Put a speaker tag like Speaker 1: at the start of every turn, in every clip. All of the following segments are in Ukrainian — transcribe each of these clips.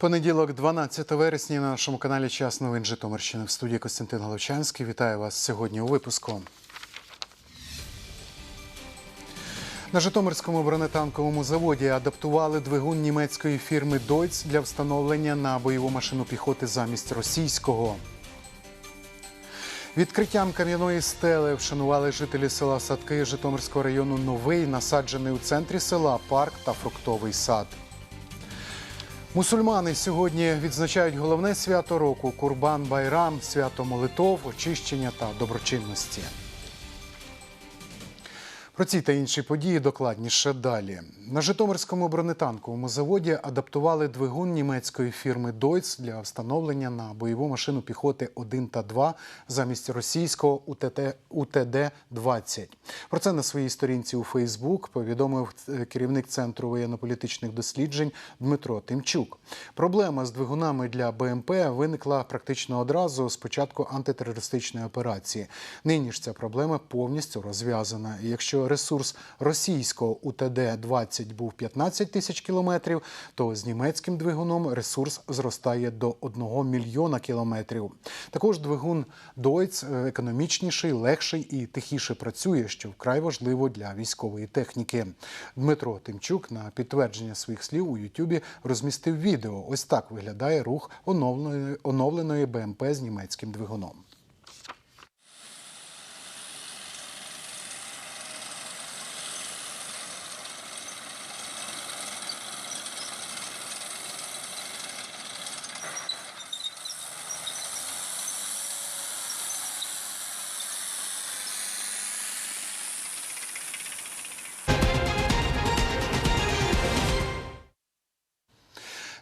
Speaker 1: Понеділок, 12 вересня, на нашому каналі Час новин Житомирщини. В студії Костянтин Головчанський. Вітаю вас сьогодні у випуску. На Житомирському бронетанковому заводі адаптували двигун німецької фірми Deutz для встановлення на бойову машину піхоти замість російського. Відкриттям кам'яної стели вшанували жителі села Садки Житомирського району Новий, насаджений у центрі села парк та фруктовий сад. Мусульмани сьогодні відзначають головне свято року Курбан Байрам, свято молитов, очищення та доброчинності. Про ці та інші події докладніше далі. На Житомирському бронетанковому заводі адаптували двигун німецької фірми Deutz для встановлення на бойову машину піхоти 1 та 2 замість російського УТД-20. Про це на своїй сторінці у Фейсбук повідомив е, керівник Центру воєнно-політичних досліджень Дмитро Тимчук. Проблема з двигунами для БМП виникла практично одразу з початку антитерористичної операції. Нині ж ця проблема повністю розв'язана. Якщо ресурс російського УТД-20 був 15 тисяч кілометрів, то з німецьким двигуном ресурс зростає до 1 мільйона кілометрів. Також двигун Deutz е, економічніший, легший і тихіше працює, що вкрай важливо для військової техніки. Дмитро Тимчук на підтвердження своїх слів у Ютубі розмістив відео. Ось так виглядає рух оновленої, оновленої БМП з німецьким двигуном.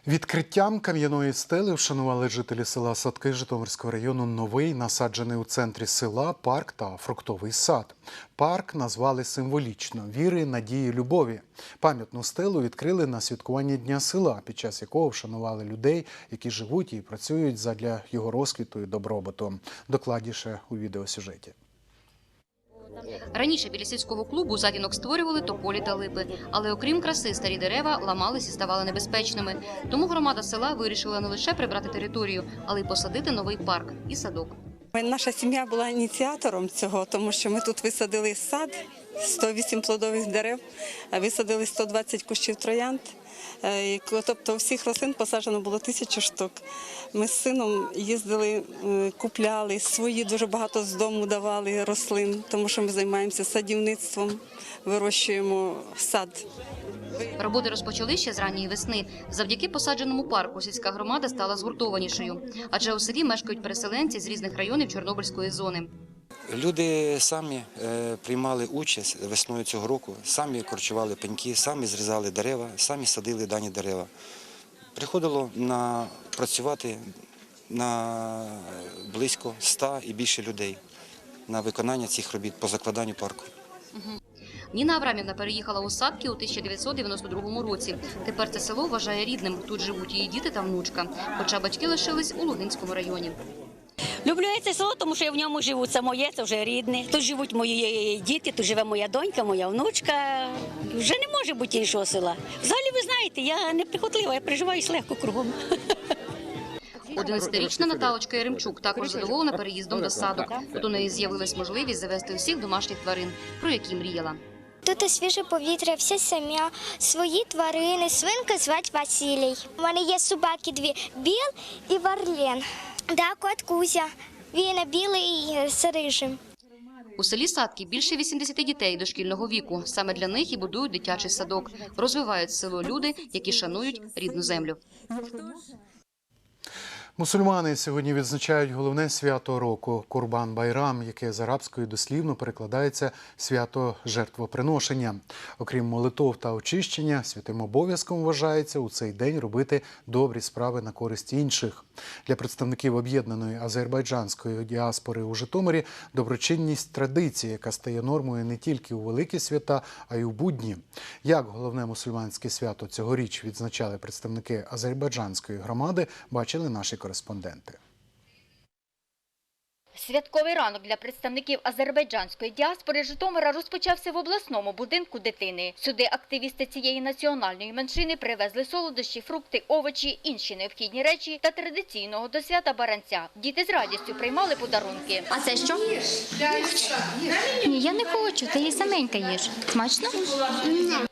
Speaker 1: Відкриттям кам'яної стели вшанували жителі села Садки Житомирського району Новий, насаджений у центрі села парк та фруктовий сад. Парк назвали символічно віри, надії, любові. Пам'ятну стелу відкрили на святкуванні Дня села, під час якого вшанували людей, які живуть і працюють задля його розквіту і добробуту. Докладніше у відеосюжеті.
Speaker 2: Раніше біля сільського клубу затінок створювали тополі та липи, але окрім краси, старі дерева ламались і ставали небезпечними. Тому громада села вирішила не лише прибрати територію, але й посадити новий парк і садок.
Speaker 3: Наша сім'я була ініціатором цього, тому що ми тут висадили сад, 108 плодових дерев, висадили 120 кущів троянд. Е, Тобто всіх рослин посаджено було тисячу штук. Ми з сином їздили, е, купляли свої дуже багато з дому давали рослин, тому що ми займаємося садівництвом, вирощуємо сад.
Speaker 2: Роботи розпочали ще з ранньої весни. Завдяки посадженому парку сільська громада стала згуртованішою, адже у селі мешкають переселенці з різних районів Чорнобильської зони.
Speaker 4: Люди самі е, приймали участь весною цього року, самі корчували пеньки, самі зрізали дерева, самі садили дані дерева. Приходило на працювати на близько 100 і більше людей на виконання цих робіт по закладанню парку.
Speaker 2: Ніна Аврамівна переїхала у Садки у 1992 році. Тепер це село вважає рідним. Тут живуть її діти та внучка. Хоча батьки лишились у Лугинському районі.
Speaker 5: Люблю я це село, тому що я в ньому живу. Це моє, це вже рідне. Тут живуть мої діти, тут живе моя донька, моя внучка. Вже не може бути іншого села. Взагалі, ви знаєте, я не прихотлива, я переживаюсь легко кругом.
Speaker 2: 11-річна Наталочка Яремчук також задоволена переїздом до садок. Тут у неї з'явилась можливість завести усіх домашніх тварин, про які мріяла.
Speaker 6: Тут свіже повітря, вся сім'я, свої тварини. Свинка звать Василій. У мене є собаки дві Біл і Варлен. Да, кот Кузя. Він білий з рижим.
Speaker 2: У селі Садки більше 80 дітей дошкільного віку. Саме для них і будують дитячий садок. Розвивають село люди, які шанують рідну землю.
Speaker 1: Мусульмани сьогодні відзначають головне свято року Курбан Байрам, яке з арабської дослівно перекладається свято жертвоприношення. Окрім молитов та очищення, святим обов'язком вважається у цей день робити добрі справи на користь інших. Для представників об'єднаної азербайджанської діаспори у Житомирі доброчинність традиції, яка стає нормою не тільки у великі свята, а й у будні. Як головне мусульманське свято цьогоріч відзначали представники азербайджанської громади, бачили наші кореспонденти.
Speaker 7: Святковий ранок для представників азербайджанської діаспори Житомира розпочався в обласному будинку дитини. Сюди активісти цієї національної меншини привезли солодощі, фрукти, овочі, інші необхідні речі та традиційного до свята баранця. Діти з радістю приймали подарунки.
Speaker 8: А це що? Ні, я не хочу, ти її саменька їж. Смачно?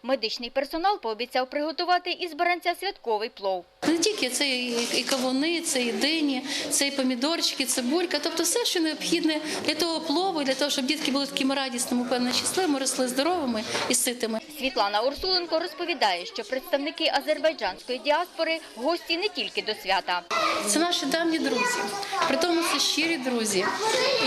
Speaker 7: Медичний персонал пообіцяв приготувати із баранця святковий плов.
Speaker 9: Не тільки це і і кавуни, це і дині, це і помідорчики, цибулька, тобто все, що необхідне для того плову, для того, щоб дітки були такими радісними, певно, щасливими, росли здоровими і ситими.
Speaker 7: Світлана Урсуленко розповідає, що представники азербайджанської діаспори гості не тільки до свята.
Speaker 9: Це наші давні друзі, при тому це щирі друзі,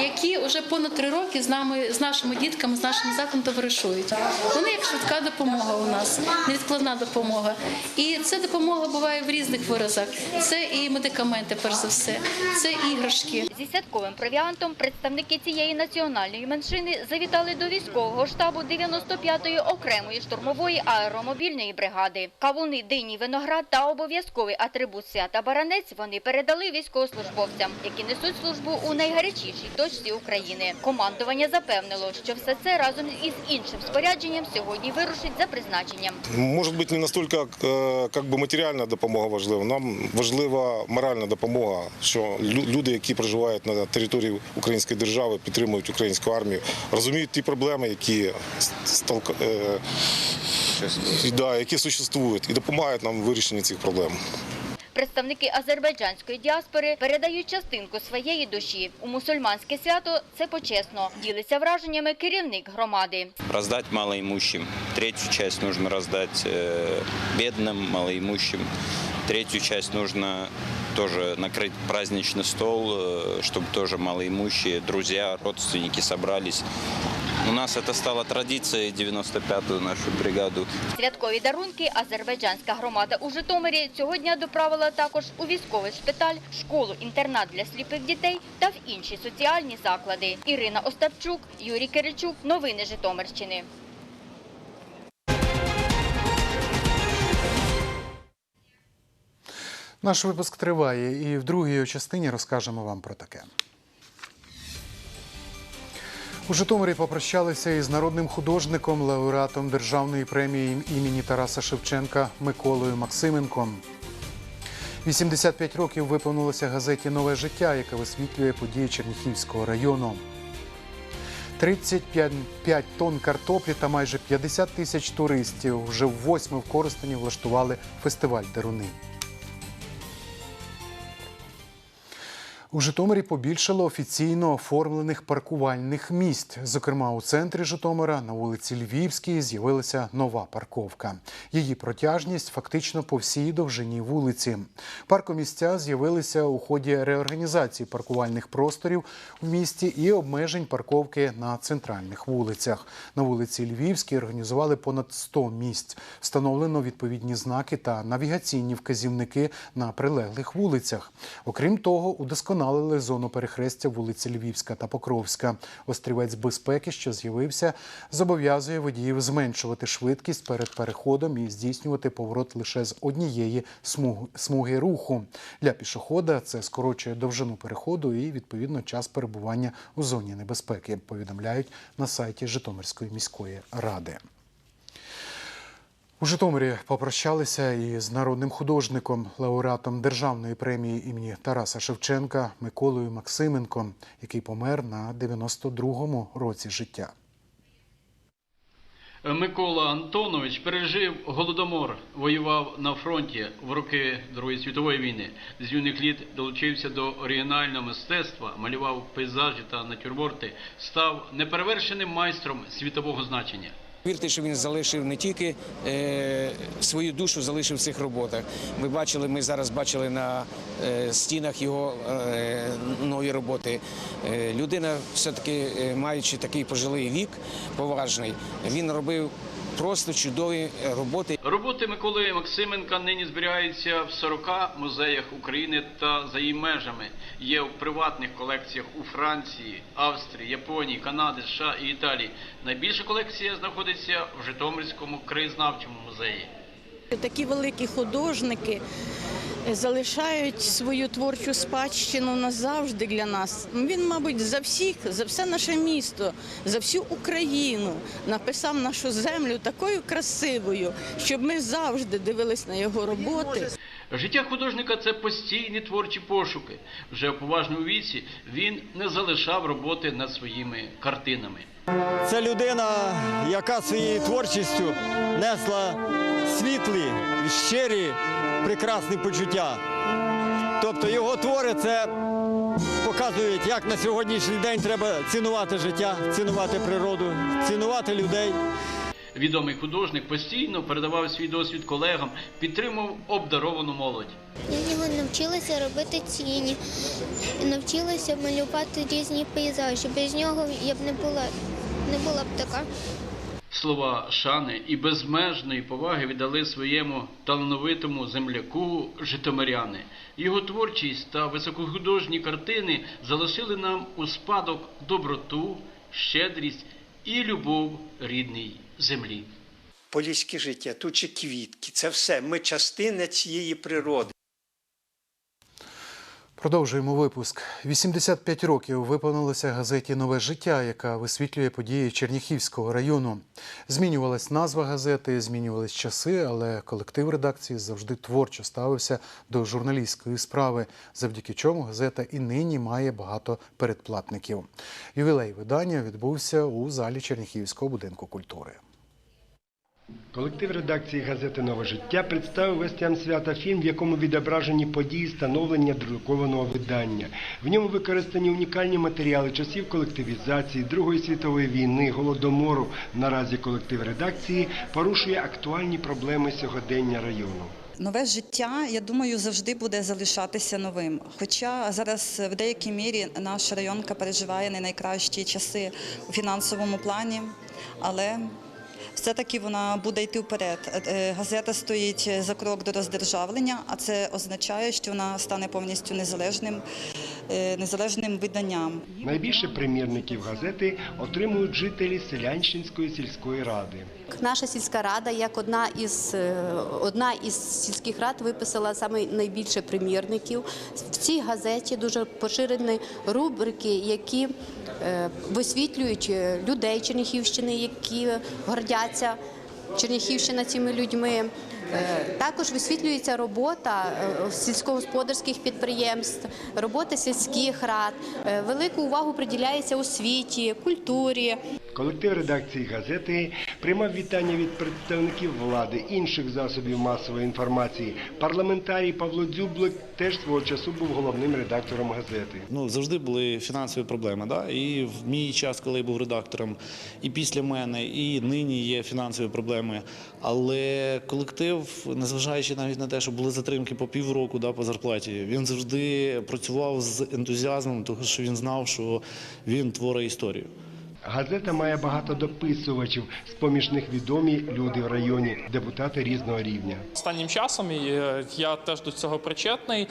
Speaker 9: які вже понад три роки з нами, з нашими дітками, з нашим закладом товаришують. Вони як швидка допомога у нас, невідкладна допомога. І ця допомога буває в різних виразах. Це і медикаменти, перш за все, це іграшки.
Speaker 7: Зі святковим провіантом представники цієї національної меншини завітали до військового штабу 95-ї окремої штурмової аеромобільної бригади. Кавуни, дині, виноград та обов'язковий атрибут свята баранець вони передали військовослужбовцям, які несуть службу у найгарячішій точці України. Командування запевнило, що все це разом із іншим спорядженням сьогодні вирушить за призначенням.
Speaker 10: Може бути не настільки е, как би матеріальна допомога важлива. Нам важлива моральна допомога, що лю- люди, які проживають на території української держави, підтримують українську армію, розуміють ті проблеми, які сталка- е, да, які существують, і допомагають нам в вирішенні цих проблем.
Speaker 7: Представники азербайджанської діаспори передають частинку своєї душі. У мусульманське свято це почесно. Ділиться враженнями керівник громади.
Speaker 11: раздать малоимущим. Третью часть нужно раздать э, бедным, малоимущим. Третью часть нужно тоже накрыть праздничный стол, э, чтобы тоже малоимущие, друзья, родственники собрались. У нас это стало традицией 95-ю нашу бригаду.
Speaker 7: Святкові дарунки азербайджанська громада у Житомирі цього дня доправила також у військовий шпиталь, школу-інтернат для сліпих дітей та в інші соціальні заклади. Ірина Остапчук, Юрій Киричук. Новини Житомирщини.
Speaker 1: Наш випуск триває, і в другій частині розкажемо вам про таке. У Житомирі попрощалися із народним художником, лауреатом державної премії імені Тараса Шевченка Миколою Максименком. 85 років виповнилося газеті Нове життя, яка висвітлює події Черніхівського району. 35 тонн картоплі та майже 50 тисяч туристів вже в восьми в Коростені влаштували фестиваль Деруни. У Житомирі побільшало офіційно оформлених паркувальних місць. Зокрема, у центрі Житомира на вулиці Львівській з'явилася нова парковка. Її протяжність фактично по всій довжині вулиці. Паркомісця з'явилися у ході реорганізації паркувальних просторів в місті і обмежень парковки на центральних вулицях. На вулиці Львівській організували понад 100 місць. Встановлено відповідні знаки та навігаційні вказівники на прилеглих вулицях. Окрім того, удосконалили зону перехрестя вулиці Львівська та Покровська. Острівець безпеки, що з'явився, зобов'язує водіїв зменшувати швидкість перед переходом і здійснювати поворот лише з однієї смуги руху. Для пішохода це скорочує довжину переходу і відповідно час перебування у зоні небезпеки. Повідомляють на сайті Житомирської міської ради. У Житомирі попрощалися із народним художником, лауреатом державної премії імені Тараса Шевченка Миколою Максименком, який помер на 92-му році життя.
Speaker 12: Микола Антонович пережив голодомор, воював на фронті в роки Другої світової війни. З юних літ долучився до оригінального мистецтва, малював пейзажі та натюрморти, став неперевершеним майстром світового значення.
Speaker 13: Вірте, що він залишив не тільки е, свою душу, залишив в цих роботах. Ми бачили, ми зараз бачили на е, стінах його е, нові роботи. Е, людина, все-таки е, маючи такий пожилий вік, поважний, він робив просто чудові роботи.
Speaker 12: Роботи Миколи Максименка нині зберігаються в 40 музеях України та за її межами. Є в приватних колекціях у Франції, Австрії, Японії, Канади, США і Італії. Найбільша колекція знаходиться в Житомирському краєзнавчому музеї.
Speaker 14: Такі великі художники залишають свою творчу спадщину назавжди для нас. Він, мабуть, за всіх, за все наше місто, за всю Україну написав нашу землю такою красивою, щоб ми завжди дивились на його роботи.
Speaker 12: Життя художника це постійні творчі пошуки. Вже в поважному віці він не залишав роботи над своїми картинами.
Speaker 15: Це людина, яка своєю творчістю несла світлі, щирі, прекрасні почуття. Тобто його твори це показують, як на сьогоднішній день треба цінувати життя, цінувати природу, цінувати людей.
Speaker 12: Відомий художник постійно передавав свій досвід колегам, підтримував обдаровану молодь.
Speaker 6: Я в нього навчилася робити тіні, навчилася малювати різні пейзажі. Без нього я б не була, не була б така.
Speaker 12: Слова шани і безмежної поваги віддали своєму талановитому земляку житомиряни. Його творчість та високохудожні картини залишили нам у спадок доброту, щедрість і любов рідній землі.
Speaker 16: Поліське життя, тут чи квітки, це все. Ми частина цієї природи.
Speaker 1: Продовжуємо випуск. 85 років виповнилося газеті Нове життя, яка висвітлює події Черніхівського району. Змінювалась назва газети, змінювались часи, але колектив редакції завжди творчо ставився до журналістської справи, завдяки чому газета і нині має багато передплатників. Ювілей видання відбувся у залі Черніхівського будинку культури.
Speaker 17: Колектив редакції газети Нове життя представив гостям свята фільм, в якому відображені події становлення друкованого видання. В ньому використані унікальні матеріали часів колективізації, Другої світової війни, голодомору. Наразі колектив редакції порушує актуальні проблеми сьогодення району.
Speaker 18: Нове життя, я думаю, завжди буде залишатися новим. Хоча зараз в деякій мірі наша районка переживає не найкращі часи у фінансовому плані, але все-таки вона буде йти вперед. Е, Газета стоїть за крок до роздержавлення, а це означає, що вона стане повністю незалежним, е, незалежним виданням.
Speaker 17: Найбільше примірників газети отримують жителі Селянщинської сільської ради.
Speaker 19: Наша сільська рада, як одна із е, одна із сільських рад, виписала саме найбільше примірників. В цій газеті дуже поширені рубрики, які е, висвітлюють е, людей Черніхівщини, які гордяться Черніхівщина цими людьми. Е, Також висвітлюється робота е, сільськогосподарських підприємств, робота сільських рад. Е, Велику увагу приділяється освіті, культурі.
Speaker 17: Колектив редакції газети приймав вітання від представників влади, інших засобів масової інформації. Парламентарій Павло Дзюблик теж свого часу був головним редактором газети.
Speaker 20: Ну, завжди були фінансові проблеми. Да? І в мій час, коли я був редактором, і після мене, і нині є фінансові проблеми. Але колектив, незважаючи навіть на те, що були затримки по півроку да, по зарплаті, він завжди працював з ентузіазмом, тому що він знав, що він творить історію.
Speaker 17: Газета має багато дописувачів, з поміж них відомі люди в районі, депутати різного рівня.
Speaker 21: Останнім часом і е, я теж до цього причетний.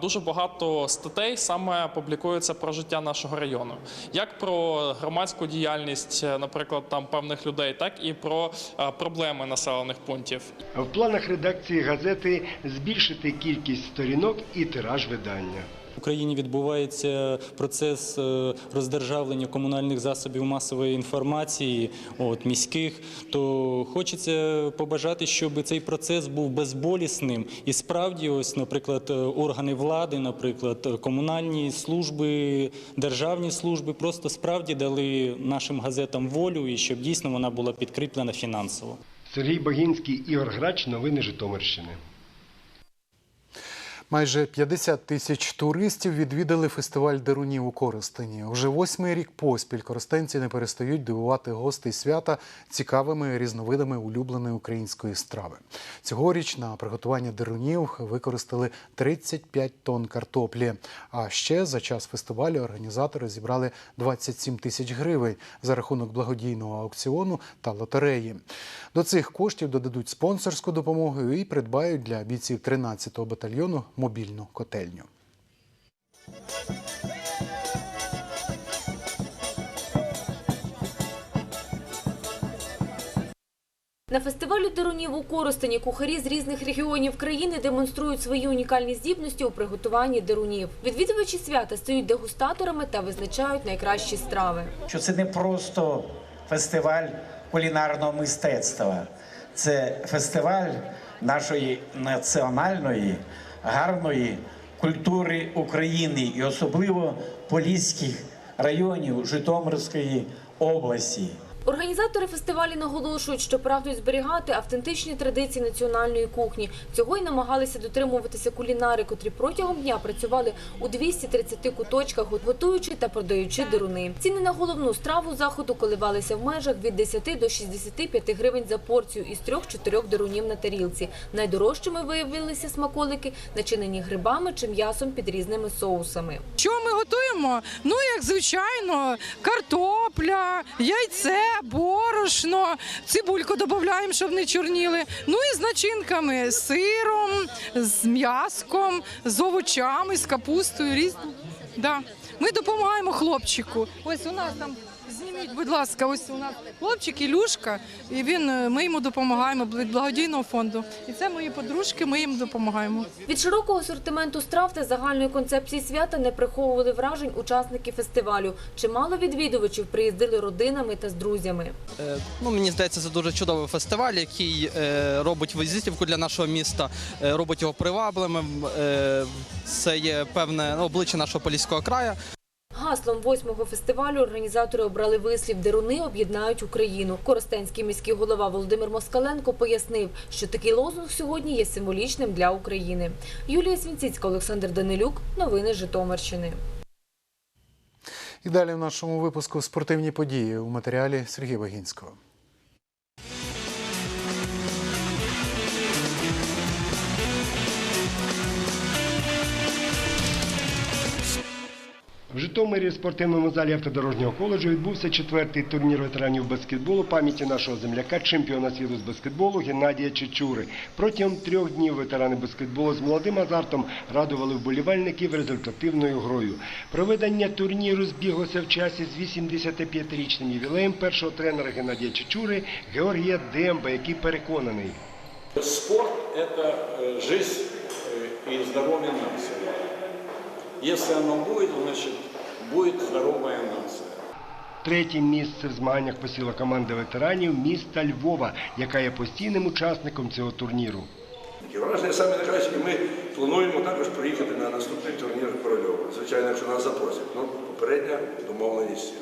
Speaker 21: Дуже багато статей саме публікується про життя нашого району, як про громадську діяльність, е, наприклад, там певних людей, так і про е, проблеми населених пунктів.
Speaker 17: В планах редакції газети збільшити кількість сторінок і тираж видання.
Speaker 22: В Україні відбувається процес е, роздержавлення комунальних засобів масової інформації, от міських. То хочеться побажати, щоб цей процес був безболісним і справді, ось, наприклад, е, органи влади, наприклад, комунальні служби, державні служби просто справді дали нашим газетам волю і щоб дійсно вона була підкріплена фінансово.
Speaker 17: Сергій Богінський, Ігор Грач, новини Житомирщини.
Speaker 1: Майже 50 тисяч туристів відвідали фестиваль Дерунів у Коростені. Уже восьмий рік поспіль коростенці не перестають дивувати гостей свята цікавими різновидами улюбленої української страви. Цьогоріч на приготування дерунів використали 35 тонн картоплі. А ще за час фестивалю організатори зібрали 27 тисяч гривень за рахунок благодійного аукціону та лотереї. До цих коштів додадуть спонсорську допомогу і придбають для бійців 13-го батальйону мобільну котельню.
Speaker 23: На фестивалі дерунів у Коростені кухарі з різних регіонів країни демонструють свої унікальні здібності у приготуванні дерунів. Відвідувачі свята стають дегустаторами та визначають найкращі страви.
Speaker 13: що це не просто фестиваль кулінарного мистецтва, це фестиваль нашої національної гарної культури України і особливо поліських районів Житомирської області.
Speaker 23: Організатори фестивалю наголошують, що прагнуть зберігати автентичні традиції національної кухні. Цього й намагалися дотримуватися кулінари, котрі протягом дня працювали у 230 куточках, готуючи та продаючи деруни. Ціни на головну страву заходу коливалися в межах від 10 до 65 гривень за порцію із 3-4 дерунів на тарілці. Найдорожчими виявилися смаколики, начинені грибами чи м'ясом під різними соусами.
Speaker 9: Що ми готуємо? Ну, як звичайно, картопля, яйце, борошно, цибульку додаємо, щоб не чорніли. Ну і з начинками, з сиром, з м'яском, з овочами, з капустою. Різно. Да. Ми допомагаємо хлопчику. Ось у нас там. Зніміть, будь ласка, ось у нас хлопчик Ілюшка, і він е, ми йому допомагаємо від благодійного фонду. І це мої подружки, ми їм допомагаємо.
Speaker 23: Від широкого асортименту страв та загальної концепції свята не приховували вражень учасники фестивалю. Чимало відвідувачів приїздили родинами та з друзями.
Speaker 24: Е, Ну, мені здається, це дуже чудовий фестиваль, який е, робить візитівку для нашого міста, е, робить його привабливим. Е, це є певне ну, обличчя нашого поліського краю.
Speaker 23: Гаслом восьмого фестивалю організатори обрали вислів «Деруни об'єднають Україну». Коростенський міський голова Володимир Москаленко пояснив, що такий лозунг сьогодні є символічним для України. Юлія Свінціцька, Олександр Данилюк. Новини Житомирщини.
Speaker 1: І далі в нашому випуску спортивні події у матеріалі Сергія Вагінського.
Speaker 17: В Житомирі в спортивному залі автодорожнього коледжу відбувся четвертий турнір ветеранів баскетболу пам'яті нашого земляка, чемпіона світу з баскетболу Геннадія Чечури. Протягом трьох днів ветерани баскетболу з молодим азартом радували вболівальників результативною грою. Проведення турніру збіглося в часі з 85-річним ювілеєм першого тренера Геннадія Чечури Георгія Демба, який переконаний.
Speaker 25: Спорт – это э, жизнь э, и здоровье нации. Если оно будет, значит, будет здоровая нация.
Speaker 17: Третє місце в змаганнях посіла команда ветеранів міста Львова, яка є постійним учасником цього турніру.
Speaker 26: Враження саме найкраще. Ми плануємо також приїхати на наступний турнір в Корольово. Звичайно, якщо нас запросять. Ну, попередня домовленість.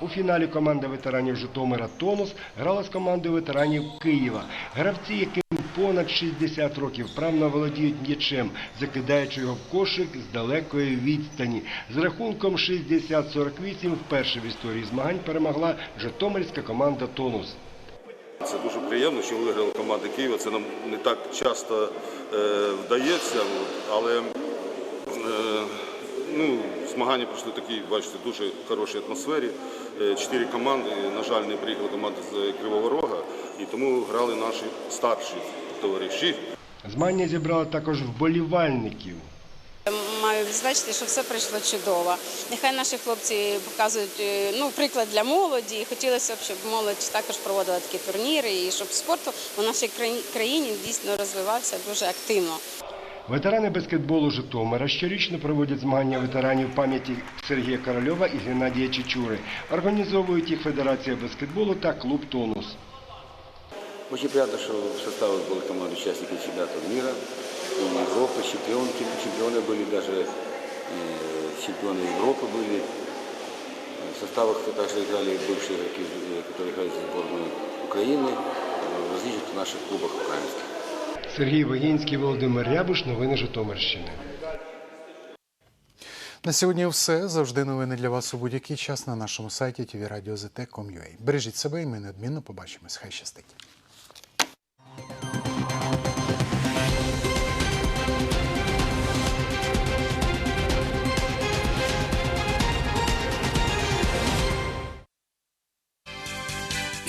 Speaker 17: У фіналі команда ветеранів Житомира Тонус грала з командою ветеранів Києва. Гравці, яким понад 60 років вправно володіють м'ячем, закидаючи його в кошик з далекої відстані. З рахунком 60-48 вперше в історії змагань перемогла Житомирська команда Тонус.
Speaker 27: Це дуже приємно, що виграла команда Києва. Це нам не так часто е, вдається, але е, ну, змагання пройшли такі, бачите, дуже хорошій атмосфері. Е, Чотири команди, на жаль, не приїхала команда з Кривого Рога, і тому грали наші старші товариші.
Speaker 17: Змагання зібрали також вболівальників.
Speaker 28: Маю відзначити, що все пройшло чудово. Нехай наші хлопці показують е, ну, приклад для молоді. І Хотілося б, щоб молодь також проводила такі турніри і щоб спорт у нашій країні дійсно розвивався дуже активно.
Speaker 17: Ветерани баскетболу Житомира щорічно проводять змагання ветеранів пам'яті Сергія Корольова і Геннадія Чечури. Організовують їх Федерація баскетболу та клуб Тонус.
Speaker 29: Очень приятно, что в составе были команды участники чемпионата мира, и Европы, чемпионки, чемпионы были даже, э, чемпионы Европы были. В составах также играли бывшие игроки, э, которые играли за сборную Украины э, в различных наших клубах украинских.
Speaker 17: Сергій Вагінський, Володимир Рябуш. Новини Житомирщини.
Speaker 1: На сьогодні все. Завжди новини для вас у будь-який час на нашому сайті tvradio.zt.com.ua. Бережіть себе і ми неодмінно побачимось. Хай щастить.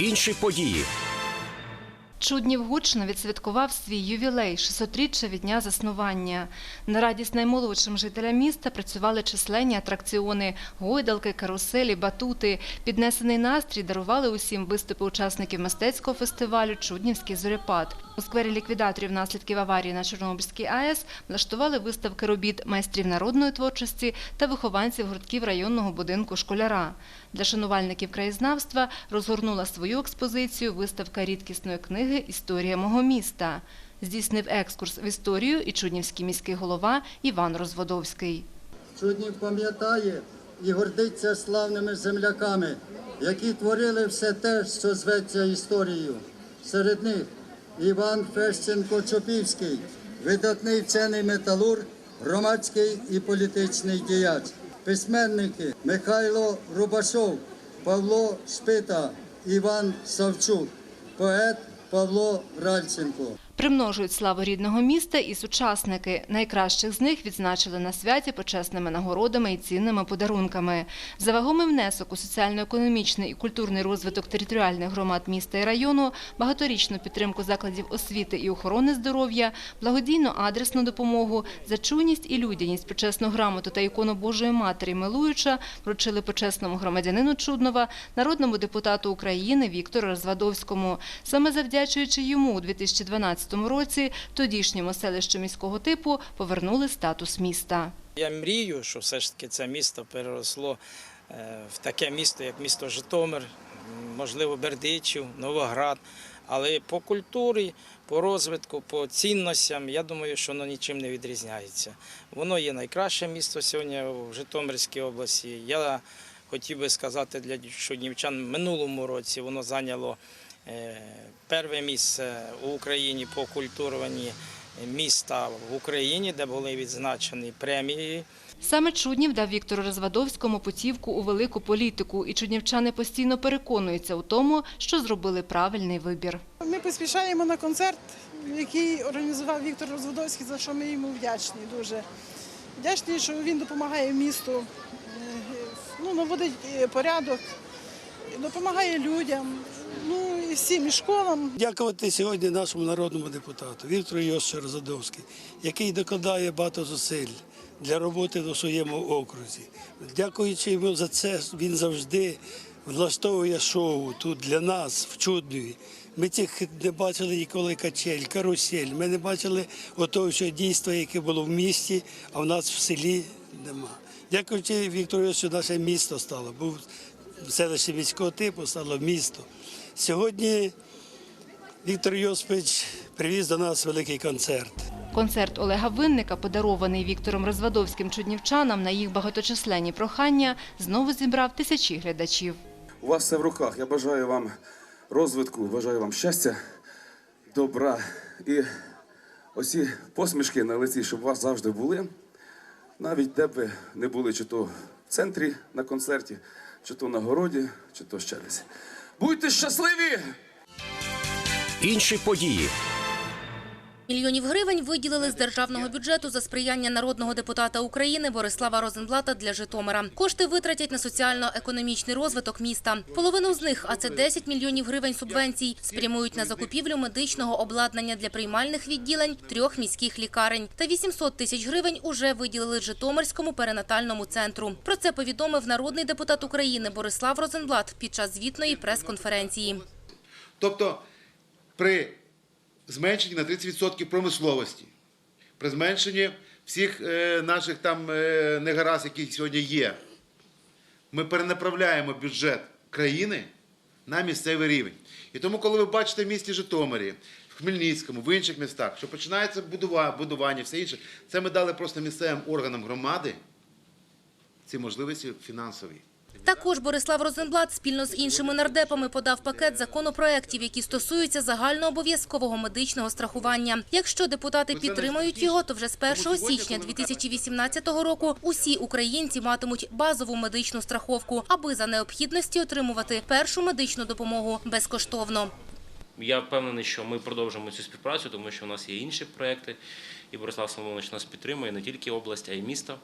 Speaker 30: Інші події. Чуднів гучно відсвяткував свій ювілей – 600-річчя від дня заснування. На радість наймолодшим жителям міста працювали численні атракціони – гойдалки, каруселі, батути. Піднесений настрій дарували усім виступи учасників мистецького фестивалю «Чуднівський зорепад». У сквері ліквідаторів наслідків аварії на Чорнобильській АЕС влаштували виставки робіт майстрів народної творчості та вихованців гуртків районного будинку школяра. Для шанувальників краєзнавства розгорнула свою експозицію виставка рідкісної книги «Історія мого міста». Здійснив екскурс в історію і чуднівський міський голова Іван Розводовський.
Speaker 31: Чуднів пам'ятає і гордиться славними земляками, які творили все те, що зветься історією. Серед них Іван Фещенко Чопівський, видатний вчений металург, громадський і політичний діяч, письменники Михайло Рубашов, Павло Шпита, Іван Савчук, поет Павло Ральченко.
Speaker 30: Примножують славу рідного міста і сучасники. Найкращих з них відзначили на святі почесними нагородами і цінними подарунками. За вагомий внесок у соціально-економічний і культурний розвиток територіальних громад міста і району, багаторічну підтримку закладів освіти і охорони здоров'я, благодійну адресну допомогу, за чуйність і людяність, почесну грамоту та ікону Божої Матері Милуюча вручили почесному громадянину Чуднова, народному депутату України Віктору Розвадовському. Саме завдячуючи йому у 2012 році тодішньому селищу міського типу повернули статус міста.
Speaker 32: Я мрію, що все ж таки це місто переросло е, в таке місто, як місто Житомир, можливо, Бердичів, Новоград. Але по культурі, по розвитку, по цінностям, я думаю, що воно нічим не відрізняється. Воно є найкраще місто сьогодні в Житомирській області. Я хотів би сказати для чуднівчан, в минулому році воно зайняло перше місце у Україні по культуруванні міста в Україні, де були відзначені премії.
Speaker 30: Саме Чуднів дав Віктору Розвадовському путівку у велику політику, і чуднівчани постійно переконуються у тому, що зробили правильний вибір.
Speaker 33: Ми поспішаємо на концерт, який організував Віктор Розводовський, за що ми йому вдячні дуже. Вдячні, що він допомагає місту, е, ну, наводить е, порядок, допомагає людям, ну і всім і школам.
Speaker 34: Дякувати сьогодні нашому народному депутату Віктору Йосичу Розадовський, який докладає багато зусиль для роботи на своєму окрузі. Дякуючи йому за це, він завжди влаштовує шоу тут для нас, в Чуднові. Ми цих не бачили ніколи качель, карусель. Ми не бачили отого що дійства, яке було в місті, а в нас в селі нема. Дякуючи Віктору Йосичу, наше місто стало. Був селище міського типу, стало місто. Сьогодні Віктор Йосипович привіз до нас великий концерт.
Speaker 30: Концерт Олега Винника, подарований Віктором Розвадовським чуднівчанам на їх багаточисленні прохання, знову зібрав тисячі глядачів.
Speaker 35: У вас все в руках. Я бажаю вам розвитку, бажаю вам щастя, добра і оці посмішки на лиці, щоб у вас завжди були. Навіть де б ви не були, чи то в центрі на концерті, чи то на городі, чи то ще десь. Будьте щасливі!
Speaker 36: Інші події.
Speaker 37: Мільйонів гривень виділили з державного бюджету за сприяння народного депутата України Борислава Розенблата для Житомира. Кошти витратять на соціально-економічний розвиток міста. Половину з них, а це 10 мільйонів гривень субвенцій, спрямують на закупівлю медичного обладнання для приймальних відділень трьох міських лікарень. Та 800 тисяч гривень уже виділили Житомирському перинатальному центру. Про це повідомив народний депутат України Борислав Розенблат під час звітної прес-конференції.
Speaker 38: Тобто при зменшенні на 30% промисловості, при зменшенні всіх е, наших там е, негаразд, які сьогодні є, ми перенаправляємо бюджет країни на місцевий рівень. І тому, коли ви бачите в місті Житомирі, в Хмельницькому, в інших містах, що починається будува- будування, все інше, це ми дали просто місцевим органам громади ці можливості фінансові.
Speaker 37: Також Борислав Розенблат спільно з іншими нардепами подав пакет законопроєктів, які стосуються загальнообов'язкового медичного страхування. Якщо депутати підтримують його, то вже з 1 січня 2018 року усі українці матимуть базову медичну страховку, аби за необхідності отримувати першу медичну допомогу безкоштовно.
Speaker 39: Я впевнений, що ми продовжимо цю співпрацю, тому що у нас є інші проекти.
Speaker 40: І Борислав Соломонович нас підтримує не тільки область, а й місто.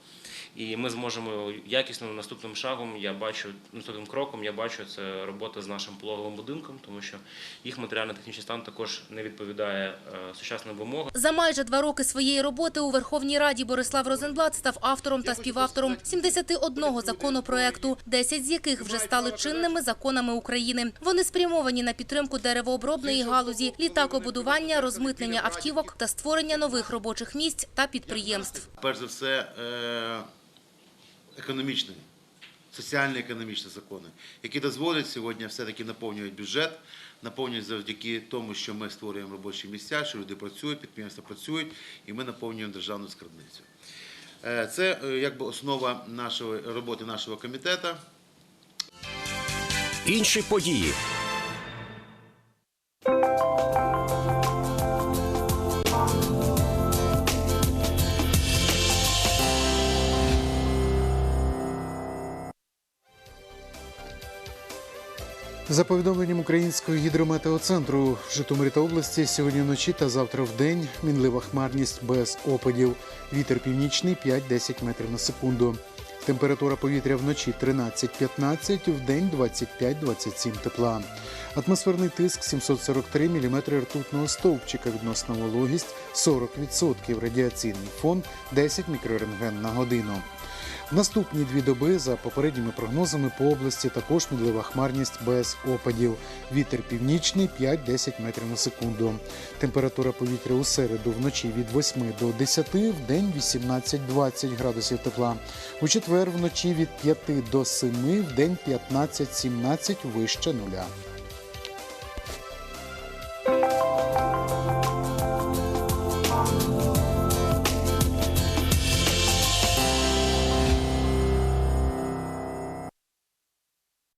Speaker 40: І ми зможемо якісним наступним шагом. Я бачу наступним кроком. Я бачу це робота з нашим пологовим будинком, тому що їх матеріально-технічний стан також не відповідає е, сучасним вимогам.
Speaker 37: За майже два роки своєї роботи у Верховній Раді Борислав Розенблат став автором та співавтором 71 законопроекту, 10 з яких вже стали чинними законами України. Вони спрямовані на підтримку деревообробної галузі, літакобудування, розмитнення автівок та створення нових робочих місць та підприємств.
Speaker 38: Перш за все, е, економічні, соціально-економічні закони, які дозволять сьогодні все-таки наповнювати бюджет, наповнюють завдяки тому, що ми створюємо робочі місця, що люди працюють, підприємства працюють, і ми наповнюємо державну скарбницю. Е, Це е, якби основа нашої роботи нашого комітету.
Speaker 36: Інші події.
Speaker 1: За повідомленням Українського гідрометеоцентру в Житомирі та області сьогодні вночі та завтра в день мінлива хмарність без опадів. Вітер північний 5-10 метрів на секунду. Температура повітря вночі 13-15, в день 25-27 тепла. Атмосферний тиск 743 мм ртутного стовпчика, відносна вологість 40%, радіаційний фон 10 мікрорентген на годину. Наступні дві доби, за попередніми прогнозами, по області також мінлива хмарність без опадів. Вітер північний 5-10 метрів на секунду. Температура повітря у середу вночі від 8 до 10, в день 18-20 градусів тепла. У четвер вночі від 5 до 7, в день 15-17 вище нуля.